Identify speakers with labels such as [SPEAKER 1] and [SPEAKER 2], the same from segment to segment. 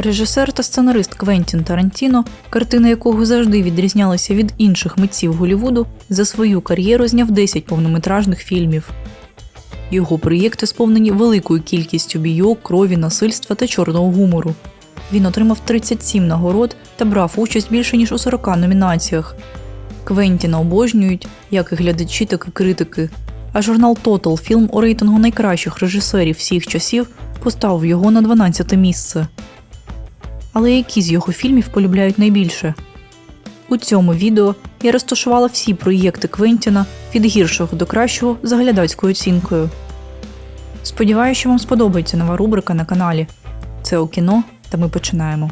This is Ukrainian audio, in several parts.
[SPEAKER 1] Режисер та сценарист Квентін Тарантіно, картини якого завжди відрізнялися від інших митців Голлівуду, за свою кар'єру зняв 10 повнометражних фільмів. Його проєкти сповнені великою кількістю бійок, крові, насильства та чорного гумору. Він отримав 37 нагород та брав участь більше ніж у 40 номінаціях. Квентіна обожнюють як і глядачі, так і критики. А журнал Total фільм у рейтингу найкращих режисерів всіх часів поставив його на 12 місце. Але які з його фільмів полюбляють найбільше? У цьому відео я розташувала всі проєкти Квентіна від гіршого до кращого за глядацькою оцінкою. Сподіваюся, що вам сподобається нова рубрика на каналі. Це у кіно, та ми починаємо.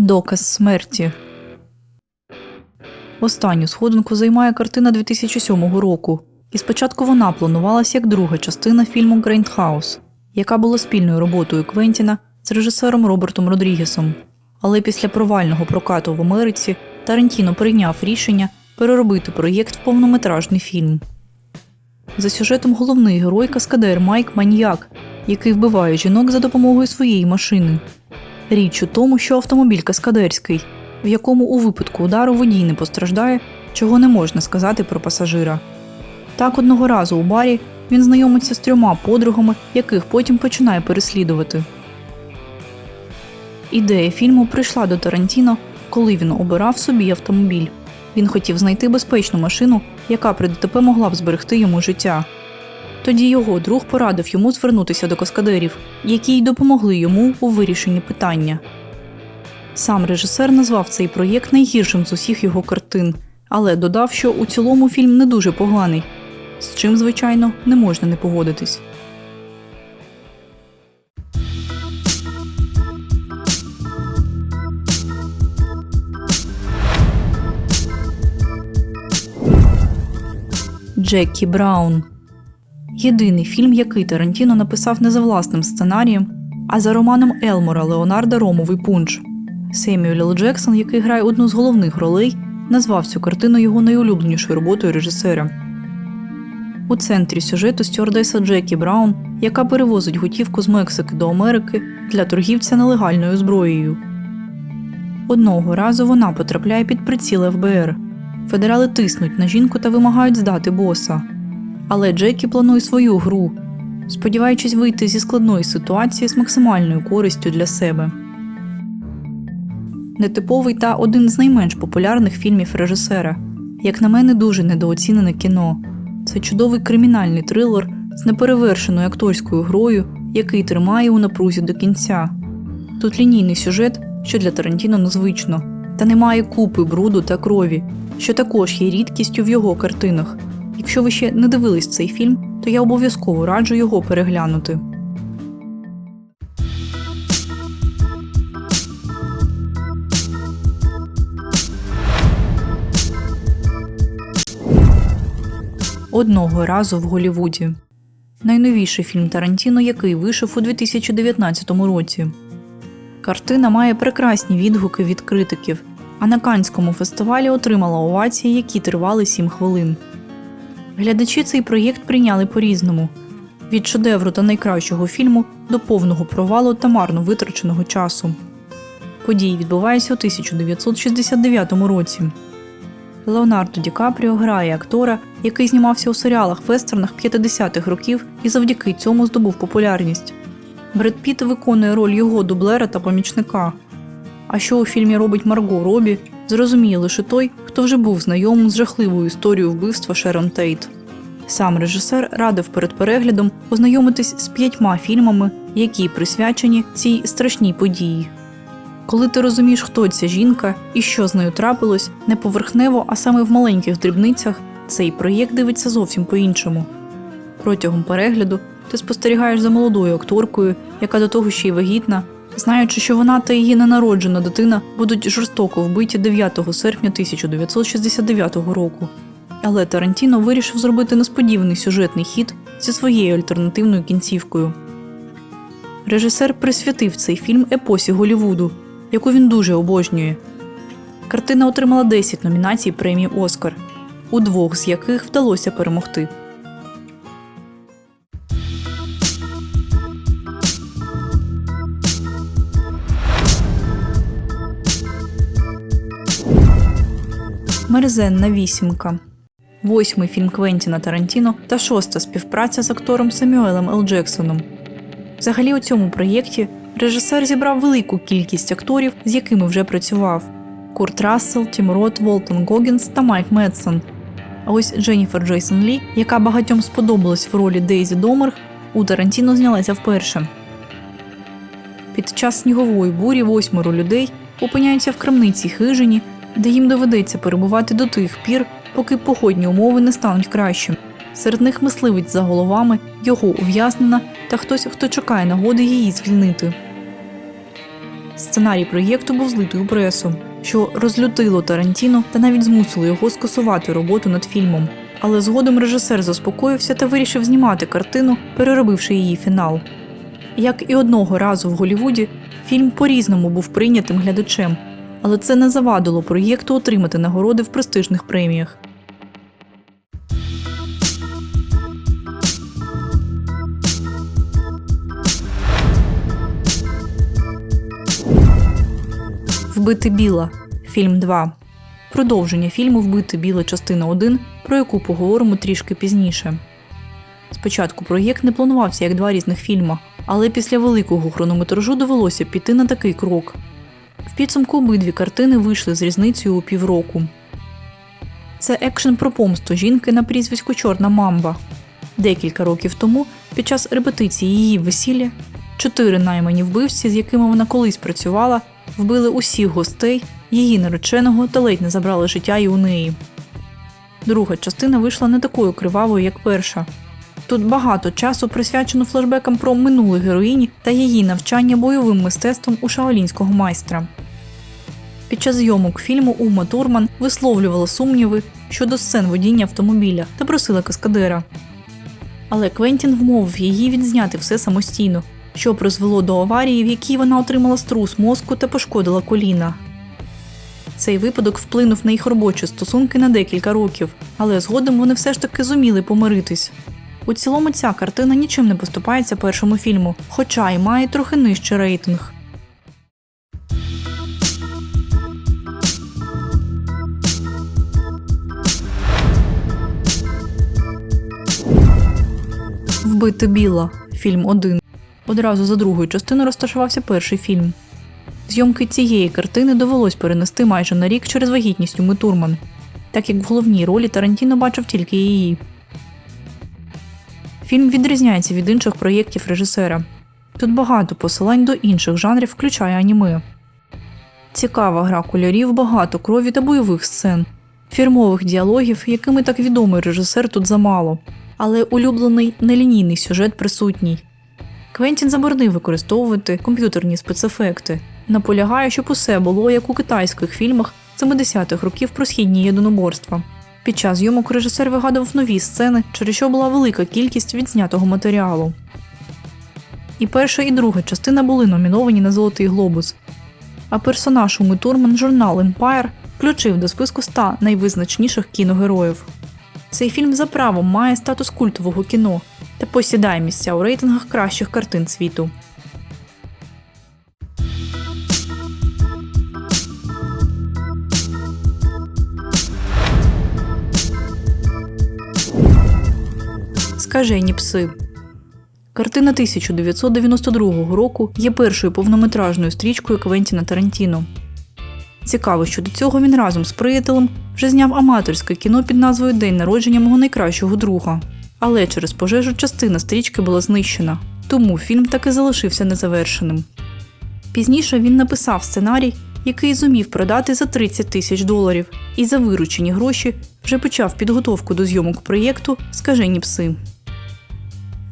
[SPEAKER 1] Доказ смерті. Останню сходинку займає картина 2007 року, і спочатку вона планувалася як друга частина фільму Грейндхаус, яка була спільною роботою Квентіна з режисером Робертом Родрігесом. Але після провального прокату в Америці Тарантіно прийняв рішення переробити проєкт в повнометражний фільм. За сюжетом головний герой каскадер Майк Маньяк, який вбиває жінок за допомогою своєї машини. Річ у тому, що автомобіль каскадерський, в якому у випадку удару водій не постраждає, чого не можна сказати про пасажира. Так одного разу у барі він знайомиться з трьома подругами, яких потім починає переслідувати. Ідея фільму прийшла до Тарантіно, коли він обирав собі автомобіль. Він хотів знайти безпечну машину, яка при ДТП могла б зберегти йому життя. Тоді його друг порадив йому звернутися до каскадерів, які й допомогли йому у вирішенні питання. Сам режисер назвав цей проєкт найгіршим з усіх його картин, але додав, що у цілому фільм не дуже поганий, з чим, звичайно, не можна не погодитись. Джекі Браун Єдиний фільм, який Тарантіно написав не за власним сценарієм, а за романом Елмора Леонарда Ромовий пунч. Семюель Л. Джексон, який грає одну з головних ролей, назвав цю картину його найулюбленішою роботою режисера. У центрі сюжету стюардеса Джекі Браун, яка перевозить готівку з Мексики до Америки для торгівця нелегальною зброєю. Одного разу вона потрапляє під приціл ФБР. Федерали тиснуть на жінку та вимагають здати боса. Але Джекі планує свою гру, сподіваючись вийти зі складної ситуації з максимальною користю для себе. Нетиповий та один з найменш популярних фільмів режисера. Як на мене, дуже недооцінене кіно. Це чудовий кримінальний трилер з неперевершеною акторською грою, який тримає у напрузі до кінця. Тут лінійний сюжет, що для Тарантіно незвично, та немає купи бруду та крові, що також є рідкістю в його картинах. Якщо ви ще не дивились цей фільм, то я обов'язково раджу його переглянути. Одного разу в Голлівуді. Найновіший фільм Тарантіно, який вийшов у 2019 році. Картина має прекрасні відгуки від критиків, а на Канському фестивалі отримала овації, які тривали 7 хвилин. Глядачі цей проєкт прийняли по-різному: від шедевру та найкращого фільму до повного провалу та марно витраченого часу. Події відбуваються у 1969 році. Леонардо Ді Капріо грає актора, який знімався у серіалах вестернах 50-х років і завдяки цьому здобув популярність. Бред Піт виконує роль його дублера та помічника. А що у фільмі робить Марго Робі, зрозуміє лише той, хто вже був знайомим з жахливою історією вбивства Шерон Тейт. Сам режисер радив перед переглядом ознайомитись з п'ятьма фільмами, які присвячені цій страшній події. Коли ти розумієш, хто ця жінка і що з нею трапилось, не поверхнево, а саме в маленьких дрібницях, цей проєкт дивиться зовсім по-іншому. Протягом перегляду ти спостерігаєш за молодою акторкою, яка до того ще й вагітна, знаючи, що вона та її ненароджена дитина будуть жорстоко вбиті 9 серпня 1969 року. Але Тарантіно вирішив зробити несподіваний сюжетний хід зі своєю альтернативною кінцівкою. Режисер присвятив цей фільм епосі Голлівуду, яку він дуже обожнює. Картина отримала 10 номінацій премії Оскар, у двох з яких вдалося перемогти. Мерзенна вісімка. Восьмий фільм Квентіна Тарантіно та шоста співпраця з актором Самюелем Л. Джексоном. Взагалі, у цьому проєкті режисер зібрав велику кількість акторів, з якими вже працював: Курт Рассел, Тім Рот, Волтон Гогінс та Майк Медсон. А ось Дженніфер Джейсон Лі, яка багатьом сподобалась в ролі Дейзі Домерг, у Тарантіно знялася вперше. Під час снігової бурі восьмеро людей опиняються в крамниці хижині, де їм доведеться перебувати до тих пір, поки погодні умови не стануть кращими. Серед них мисливець за головами, його ув'язнена та хтось, хто чекає нагоди її звільнити. Сценарій проєкту був злитий у пресу, що розлютило Тарантіно та навіть змусило його скасувати роботу над фільмом. Але згодом режисер заспокоївся та вирішив знімати картину, переробивши її фінал. Як і одного разу в Голлівуді, фільм по-різному був прийнятим глядачем, але це не завадило проєкту отримати нагороди в престижних преміях. Вбити біла. Фільм 2. Продовження фільму Вбити біле частина 1, про яку поговоримо трішки пізніше. Спочатку проєкт не планувався як два різних фільми, але після великого хронометражу довелося піти на такий крок. В підсумку обидві картини вийшли з різницею у півроку. Це екшен про помсту жінки на прізвисько Чорна Мамба. Декілька років тому, під час репетиції її весілля, чотири наймані вбивці, з якими вона колись працювала, вбили усіх гостей, її нареченого та ледь не забрали життя і у неї. Друга частина вийшла не такою кривавою, як перша. Тут багато часу присвячено флешбекам про минуле героїні та її навчання бойовим мистецтвом у шаолінського майстра. Під час зйомок фільму Ума Турман висловлювала сумніви щодо сцен водіння автомобіля та просила каскадера. Але Квентін вмовив її відзняти все самостійно, що призвело до аварії, в якій вона отримала струс мозку та пошкодила коліна. Цей випадок вплинув на їх робочі стосунки на декілька років, але згодом вони все ж таки зуміли помиритись. У цілому ця картина нічим не поступається першому фільму, хоча й має трохи нижчий рейтинг. Вбити біла. Фільм 1. Одразу за другою частиною розташувався перший фільм. Зйомки цієї картини довелось перенести майже на рік через вагітність Уми Турман, так як в головній ролі Тарантіно бачив тільки її. Фільм відрізняється від інших проєктів режисера. Тут багато посилань до інших жанрів, включає аніме. Цікава гра кольорів, багато крові та бойових сцен, фірмових діалогів, якими так відомий режисер тут замало. Але улюблений нелінійний сюжет присутній. Квентін заборонив використовувати комп'ютерні спецефекти. Наполягає, щоб усе було як у китайських фільмах 70-х років про східні єдиноборства. Під час зйомок режисер вигадував нові сцени, через що була велика кількість відзнятого матеріалу. І перша, і друга частина були номіновані на Золотий глобус. А персонаж Уми Турман журнал Empire включив до списку 100 найвизначніших кіногероїв. Цей фільм за правом має статус культового кіно та посідає місця у рейтингах кращих картин світу. Скажені пси. Картина 1992 року є першою повнометражною стрічкою Квентіна Тарантіно. Цікаво, що до цього він разом з приятелем вже зняв аматорське кіно під назвою День народження мого найкращого друга. Але через пожежу частина стрічки була знищена, тому фільм таки залишився незавершеним. Пізніше він написав сценарій, який зумів продати за 30 тисяч доларів, і за виручені гроші вже почав підготовку до зйомок проєкту Скажені пси.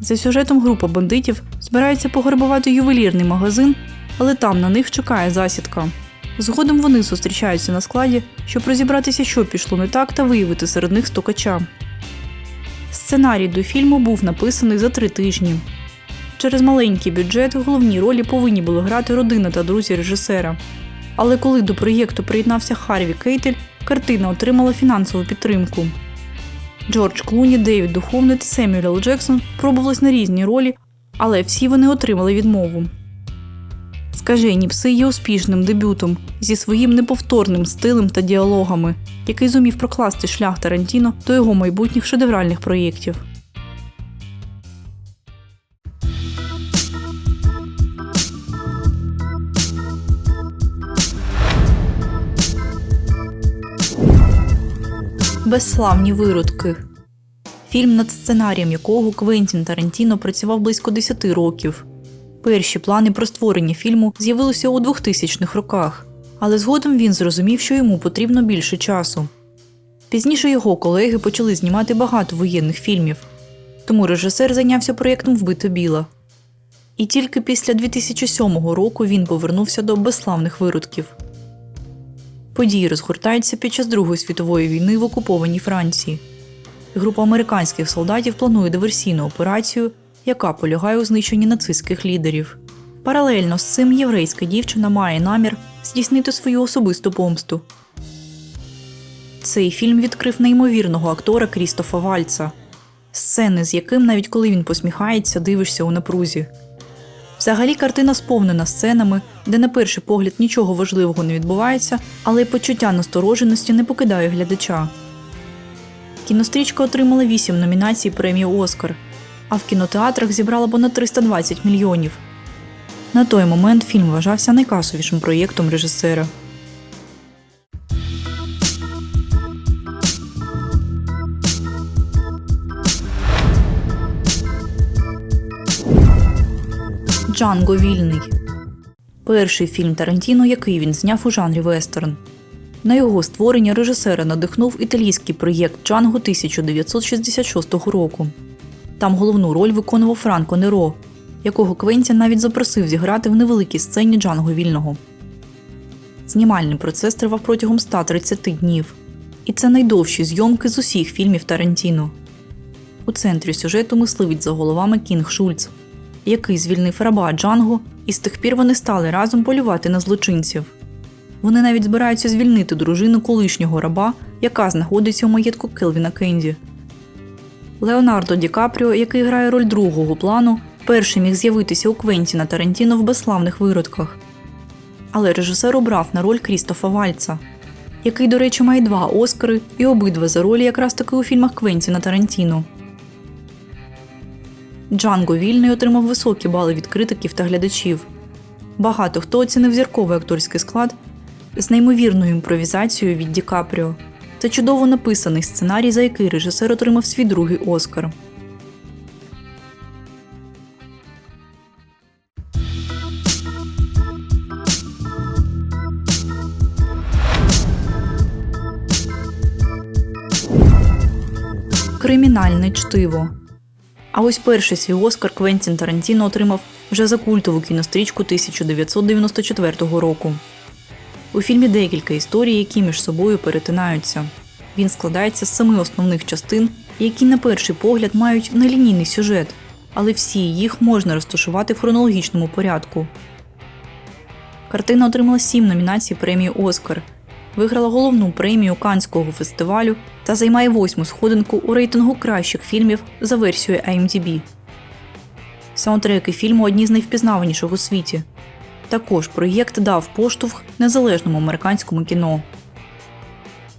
[SPEAKER 1] За сюжетом група бандитів збирається пограбувати ювелірний магазин, але там на них чекає засідка. Згодом вони зустрічаються на складі, щоб розібратися, що пішло не так, та виявити серед них стукача. Сценарій до фільму був написаний за три тижні. Через маленький бюджет головні ролі повинні були грати родина та друзі режисера. Але коли до проєкту приєднався Харві Кейтель, картина отримала фінансову підтримку. Джордж Клуні, Девід Духовний та Семюель. Джексон пробувались на різні ролі, але всі вони отримали відмову. Скажені пси є успішним дебютом зі своїм неповторним стилем та діалогами, який зумів прокласти шлях Тарантіно до його майбутніх шедевральних проєктів. Безславні виродки. Фільм, над сценарієм якого Квентін Тарантіно працював близько 10 років. Перші плани про створення фільму з'явилися у 2000-х роках, але згодом він зрозумів, що йому потрібно більше часу. Пізніше його колеги почали знімати багато воєнних фільмів, тому режисер зайнявся проєктом Вбита біла. І тільки після 2007 року він повернувся до безславних виродків. Події розгортаються під час Другої світової війни в окупованій Франції. Група американських солдатів планує диверсійну операцію, яка полягає у знищенні нацистських лідерів. Паралельно з цим єврейська дівчина має намір здійснити свою особисту помсту. Цей фільм відкрив неймовірного актора Крістофа Вальца, сцени, з яким, навіть коли він посміхається, дивишся у напрузі. Взагалі картина сповнена сценами, де на перший погляд нічого важливого не відбувається, але й почуття настороженості не покидає глядача. Кінострічка отримала 8 номінацій премії Оскар, а в кінотеатрах зібрала понад 320 мільйонів. На той момент фільм вважався найкасовішим проєктом режисера. Джанго Вільний. Перший фільм Тарантіно, який він зняв у жанрі вестерн. На його створення режисера надихнув італійський проєкт Джанго 1966 року. Там головну роль виконував Франко Неро, якого Квентін навіть запросив зіграти в невеликій сцені Джанго Вільного. Знімальний процес тривав протягом 130 днів, і це найдовші зйомки з усіх фільмів Тарантіно. У центрі сюжету мисливець за головами Кінг Шульц, який звільнив раба Джанго, і з тих пір вони стали разом полювати на злочинців. Вони навіть збираються звільнити дружину колишнього раба, яка знаходиться у маєтку Келвіна Кенді. Леонардо Ді Капріо, який грає роль другого плану, перший міг з'явитися у Квентіна Тарантіно в безславних виродках. Але режисер обрав на роль Крістофа Вальца, який, до речі, має два Оскари і обидва за ролі якраз таки у фільмах Квентіна Тарантіно. Джанго Вільний отримав високі бали від критиків та глядачів. Багато хто оцінив зірковий акторський склад з неймовірною імпровізацією від Ді Капріо та чудово написаний сценарій, за який режисер отримав свій другий Оскар. Кримінальне чтиво. А ось перший свій Оскар Квентін Тарантіно отримав вже за культову кінострічку 1994 року. У фільмі декілька історій, які між собою перетинаються. Він складається з семи основних частин, які на перший погляд мають нелінійний сюжет, але всі їх можна розташувати в хронологічному порядку. Картина отримала сім номінацій премії Оскар, виграла головну премію Канського фестивалю та займає восьму сходинку у рейтингу кращих фільмів за версією IMDb. Саундтреки фільму одні з найвпізнаваніших у світі. Також проєкт дав поштовх незалежному американському кіно.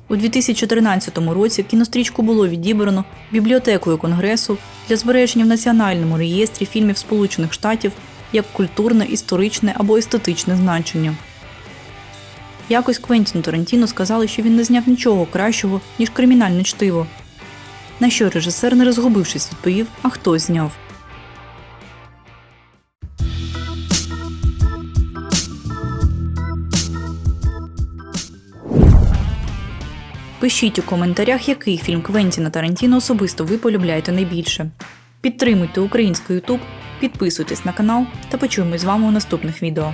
[SPEAKER 1] У 2013 році кінострічку було відібрано бібліотекою Конгресу для збереження в Національному реєстрі фільмів Сполучених Штатів як культурне, історичне або естетичне значення. Якось Квентіну Тарантіно сказали, що він не зняв нічого кращого, ніж кримінальне чтиво. На що режисер, не розгубившись, відповів, а хто зняв. Пишіть у коментарях, який фільм Квентіна Тарантіно особисто ви полюбляєте найбільше. Підтримуйте український Ютуб, підписуйтесь на канал та почуємось з вами у наступних відео.